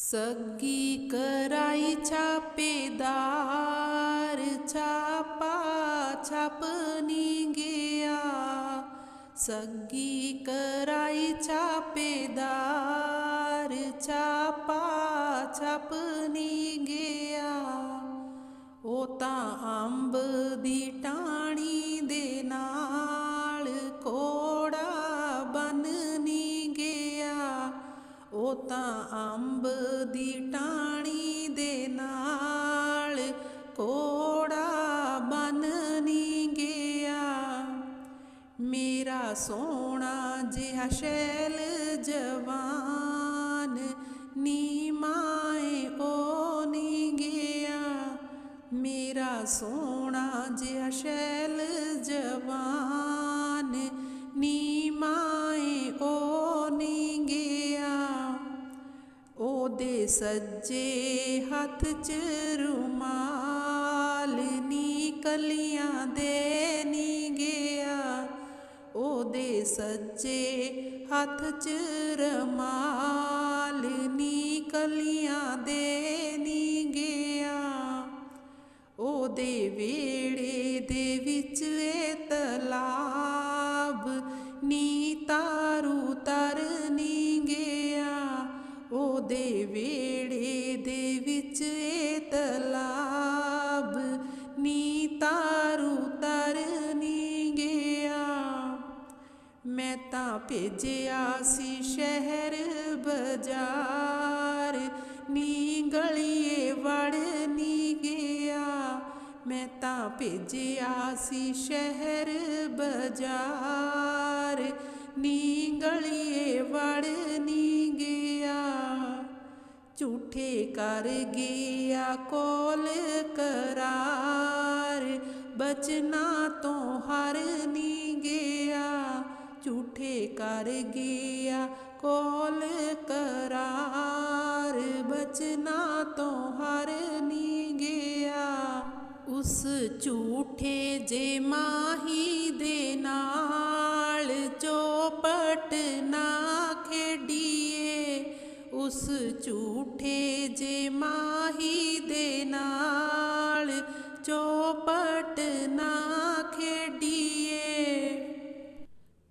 ਸੱਗੀ ਕਰਾਈ ਛਾਪੇਦਾਰ, ਛਾਪਾ ਛਾਪ ਨੀ ਗਿਆ। ਸੱਗੀ ਕਰਾਈ ਛਾਪੇਦਾਰ, ਛਾਪਾ ਛਾਪ ਨੀ ਗਿਆ। ਉਹ ਤਾਂ ਅੰਬ ਦੀ ਉਹ ਤਾਂ ਅੰਬ ਦੀ ਟਾਣੀ ਦੇ ਨਾਲ ਕੋੜਾ ਬਨ ਨੀ ਗਿਆ। ਮੇਰਾ ਸੋਹਣਾ ਜਿਹਾ ਸ਼ੈਲ ਜਵਾਨ ਨੀ ਮਾਏ ਉਹ ਨੀ ਗਿਆ। ਮੇਰਾ ਸੋਹਣਾ ਜਿਹਾ ਸੱਜੇ ਹੱਥ 'ਚ ਰੁਮਾਲ ਨੀ ਕਲੀਆਂ ਦੇ ਨੀ ਗਿਆ। ਉਹਦੇ ਸੱਜੇ ਹੱਥ 'ਚ ਰਮਾਲ ਨੀ ਕਲੀਆਂ ਦੇ ਨੀ ਗਿਆ। ਉਹਦੇ ਵੇੜੇ ਤਲਾਬ ਨੀ ਤਾਰੂ ਤਰ ਨੀ ਗਿਆ। ਮੈਂ ਤਾਂ ਭੇਜਿਆ ਸੀ ਸ਼ਹਿਰ ਬਾਜ਼ਾਰ। ਨੀ ਗਲੀਏ ਵੜ ਨੀ ਗਿਆ। ਮੈਂ ਤਾਂ ਭੇਜਿਆ ਸੀ ਸ਼ਹਿਰ ਬਾਜ਼ਾਰ। ਨੀ ਗਲੀਏ ਵੜ ਨੀ ਗਿਆ। ਝੂਠੇ ਕਰ ਗਿਆ ਕੋਲ ਕਰਾਰ ਬਚਨਾ ਤੋਂ ਹਰ ਨੀ ਗਿਆ ਝੂਠੇ ਕਰ ਗਿਆ ਕੋਲ ਕਰਾਰ ਬਚਨਾ ਤੋਂ ਹਰ ਨੀ ਗਿਆ ਉਸ ਝੂਠੇ ਜੇ ਮਾਹੀ ਦੇ ਨਾਲ ਚੋਪਟ ਨਾ ਖੇਡੀਏ ਉਸ ਝੂਠੇ ਜੇ ਮਾਹੀ ਦੇ ਨਾਲ ਚੋਪਟ ਨਾ ਖੇਡੀਏ।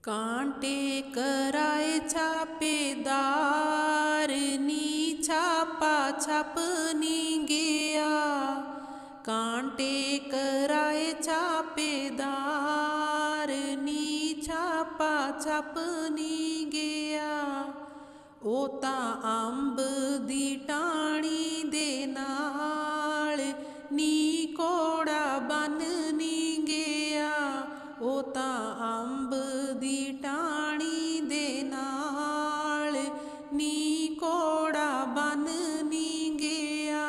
ਕਾਂਟੇ ਕਰਾਏ ਛਾਪੇਦਾਰ ਨੀ ਛਾਪਾ ਛਪ ਨੀ ਗਿਆ। ਕਾਂਟੇ ਕਰਾਏ ਛਾਪੇਦਾਰ ਨੀ ਛਾਪਾ ਛਪ ਨੀ ਉਹ ਤਾਂ ਅੰਬ ਦੀ ਟਾਣੀ ਦੇ ਨਾਲ ਨੀ ਕੋੜਾ ਬਨ ਨੀ ਗਿਆ। ਉਹ ਤਾਂ ਅੰਬ ਦੀ ਟਾਣੀ ਦੇ ਨਾਲ ਨੀ ਕੋੜਾ ਬਨ ਨੀ ਗਿਆ।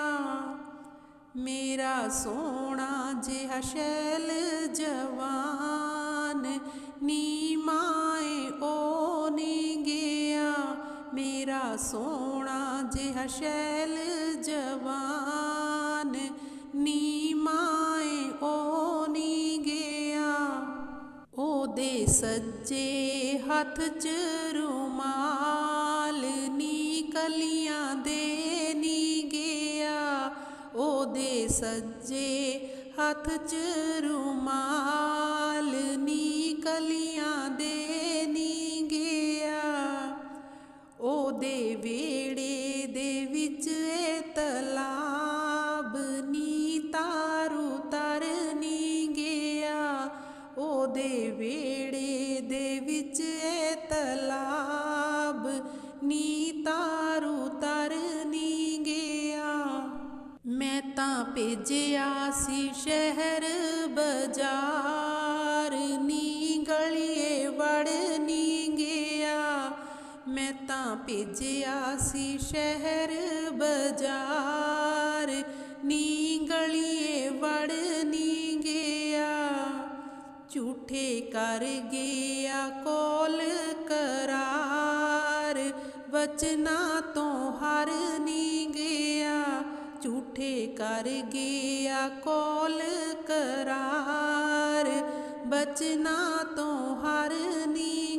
ਮੇਰਾ ਸੋਹਣਾ ਜਿਹਾ ਸ਼ੈਲ ਜਵਾਨ ਨੀ ਮੇਰਾ ਸੋਹਣਾ ਜਿਹਾ ਸ਼ੈਲ ਜਵਾਨ ਨੀ ਮਾਏ ਉਹ ਨੀ ਗਿਆ। ਉਹਦੇ ਸੱਜੇ ਹੱਥ 'ਚ ਰੁਮਾਲ ਨੀ, ਕਲੀਆਂ ਦੇ ਨੀ ਗਿਆ। ਉਹਦੇ ਸੱਜੇ ਹੱਥ 'ਚ ਰੁਮਾਲ ਤਲਾਬ, ਨੀ ਤਾਰੂ ਤਰ ਨੀ ਗਿਆ। ਮੈਂ ਤਾਂ ਭੇਜਿਆ ਸੀ ਸ਼ਹਿਰ ਬਾਜ਼ਾਰ, ਨੀ ਗਲੀਏ ਵੜ ਨੀ ਗਿਆ। ਮੈਂ ਤਾਂ ਭੇਜਿਆ ਸੀ ਸ਼ਹਿਰ ਬਾਜ਼ਾਰ, ਨੀ ਗਲੀ ਝੂਠੇ ਕਰ ਗਿਆ ਕੋਲ ਕਰਾਰ। ਬਚਨਾ ਤੋਂ ਹਰ ਨੀ ਗਿਆ ਝੂਠੇ ਕਰ ਗਿਆ ਕੋਲ ਕਰਾਰ। ਬਚਨਾ ਤੋਂ ਹਰ ਨੀ